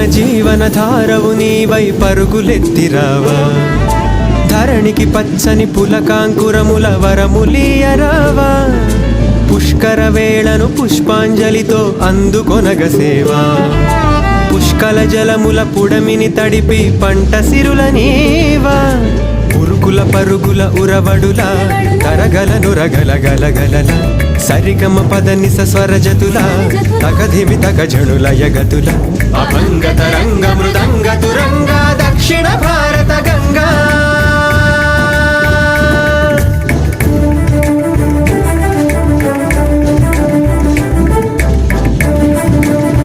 మన జీవన ధారవు నీవై పరుగులెత్తిరావా. ధరణికి పచ్చని పులకాంకురముల వరములీయరావా పుష్కర వేళను పుష్పాంజలితో అందుకొనగ సేవా. పుష్కల జలముల పుడమిని తడిపి పంట సిరుల నీవా. ఉరుకుల పరుగుల ఉరవడుల తరగల నురగల గలగలల సరిగమ పద నిస స్వర జతుల తగధిమి తగ జణుల యగతుల. అభంగతర